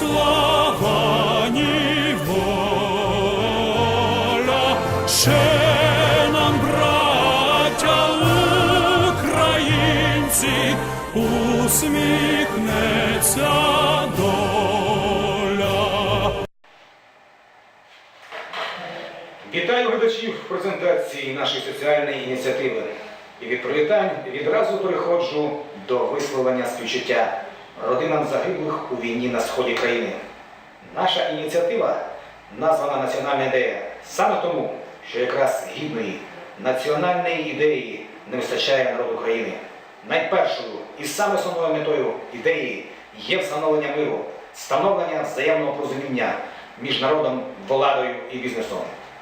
слава, ні воля, ще нам, браття українці, усміхнеться доля. Вітаю глядачів презентації нашої соціальної ініціативи. І від привітань відразу переходжу до висловлення співчуття родинам загиблих у війні на сході країни. Наша ініціатива названа Національна ідея саме тому, що якраз гідної національної ідеї не вистачає народу України. Найпершою і саме основною метою ідеї є встановлення миру, встановлення взаємного порозуміння між народом, владою і бізнесом.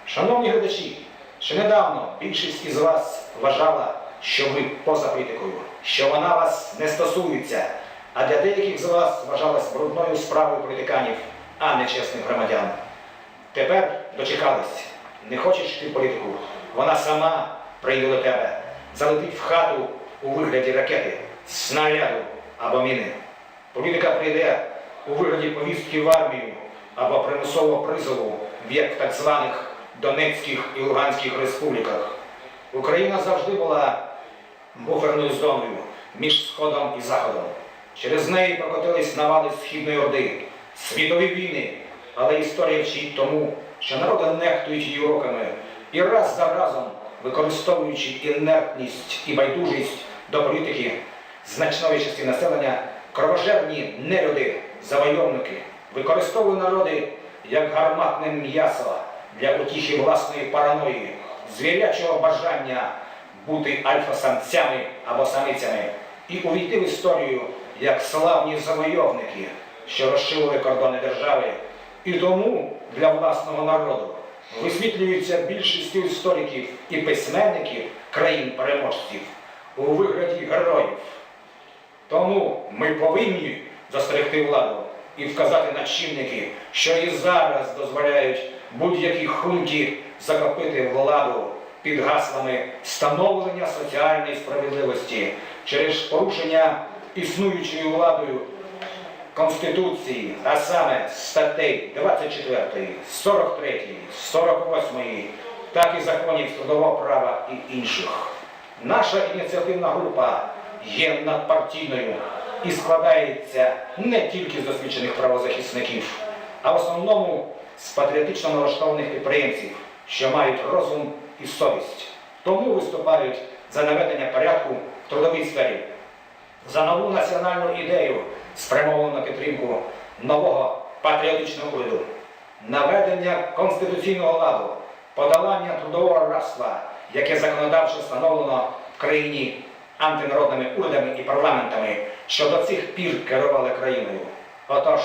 Шановні глядачі, ще недавно більшість із вас вважала, що ви поза політикою, що вона вас не стосується, а для деяких з вас вважалась брудною справою політиканів, а не чесних громадян. Тепер дочекались. Не хочеш ти політику, вона сама прийде до тебе, залетить в хату у вигляді ракети, снаряду або міни. Політика прийде у вигляді повістки в армію або примусового призову, як в так званих Донецьких і Луганських республіках. Україна завжди була буферною зоною між Сходом і Заходом. Через неї прокотились навали Східної Орди, світові війни, але історія вчить тому, що народи нехтують її уроками. І раз за разом, використовуючи інертність і байдужість до політики значної частини населення, кровожерні нелюди, завойовники, використовують народи як гарматне м'ясо для утіхи власної параної, звірячого бажання бути альфа-самцями або самицями і увійти в історію як славні завойовники, що розширили кордони держави. І тому для власного народу висвітлюється більшістю істориків і письменників країн-переможців у вигляді героїв. Тому ми повинні застерегти владу і вказати на чинники, що і зараз дозволяють будь-якій хунті захопити владу під гаслами встановлення соціальної справедливості через порушення існуючою владою Конституції, а саме статей 24, 43, 48, так і законів трудового права і інших. Наша ініціативна група є надпартійною і складається не тільки з досвідчених правозахисників, а в основному з патріотично налаштованих підприємців, що мають розум і совість. Тому виступають за наведення порядку в трудовій сфері, за нову національну ідею, спрямовану на підтримку нового патріотичного уряду, наведення конституційного ладу, подолання трудового рабства, яке законодавчо встановлено в країні антинародними урядами і парламентами, що до цих пір керували країною. Отож,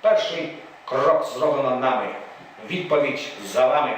перший крок зроблено нами, відповідь за вами.